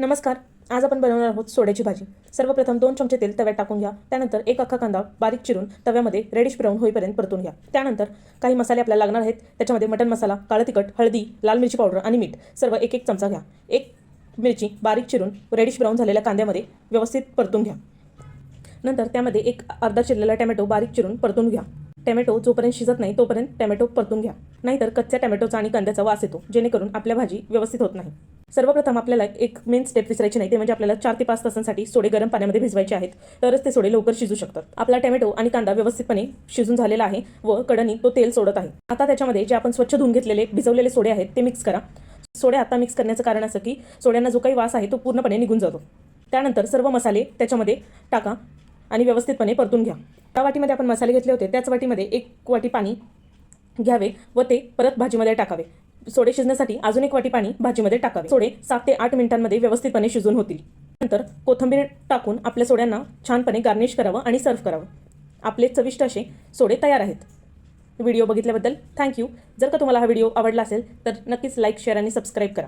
नमस्कार. आज आपण बनवणार आहोत सोड्याची भाजी. सर्वप्रथम दोन चमचे तेल तव्यात टाकून घ्या. त्यानंतर एक अख्खा कांदा बारीक चिरून तव्यामध्ये रेडिश ब्राऊन होईपर्यंत परतून घ्या. त्यानंतर काही मसाले आपल्याला लागणार आहेत. त्याच्यामध्ये मटण मसाला काळं तिखट हळदी लाल मिरची पावडर आणि मीठ. सर्व एक एक चमचा घ्या. एक मिरची बारीक चिरून रेडिश ब्राऊन झालेल्या कांद्यामध्ये व्यवस्थित परतून घ्या. नंतर त्यामध्ये एक अर्धा चिरलेला टॅमॅटो बारीक चिरून परतून घ्या. टॅमॅटो जोपर्यंत शिजत नाही तोपर्यंत टॅमॅटो परतून घ्या. नाहीतर कच्च्या टॅमॅटोचा आणि कांद्याचा वास येतो जेणेकरून आपल्या भाजी व्यवस्थित होत नाही. सर्वप्रथम आपल्याला एक मेन स्टेप विसरायची नाही ते म्हणजे आपल्याला चार ते पाच तासांसाठी सोडे गरम पाण्यामध्ये भिजवायचे आहेत. तरच ते सोडे लवकर शिजू शकतात. आपला टॅमॅटो आणि कांदा व्यवस्थितपणे शिजून झालेला आहे व कडनी तो तेल सोडत आहे. आता त्याच्यामध्ये जे आपण स्वच्छ धुवून घेतलेले भिजवलेले सोडे आहेत ते मिक्स करा. सोडे आता मिक्स करण्याचं कारण असं की सोड्यांना जो काही वास आहे तो पूर्णपणे निघून जातो. त्यानंतर सर्व मसाले त्याच्यामध्ये टाका आणि व्यवस्थितपणे परतून घ्या. त्या वाटीमध्ये आपण मसाले घेतले होते त्याच वाटीमध्ये एक वाटी पाणी घ्यावे व ते परत भाजीमध्ये टाकावे. सोडे शिजण्यासाठी अजून एक वाटी पाणी भाजीमध्ये टाकावे. सोडे सात ते आठ मिनिटांमध्ये व्यवस्थितपणे शिजून होतील. नंतर कोथिंबीर टाकून आपल्या सोड्यांना छानपणे गार्निश करावं आणि सर्व्ह करावं. आपले चविष्ट असे सोडे तयार आहेत. व्हिडिओ बघितल्याबद्दल थँक्यू जर का तुम्हाला हा व्हिडिओ आवडला असेल तर नक्कीच लाईक शेअर आणि सबस्क्राईब करा.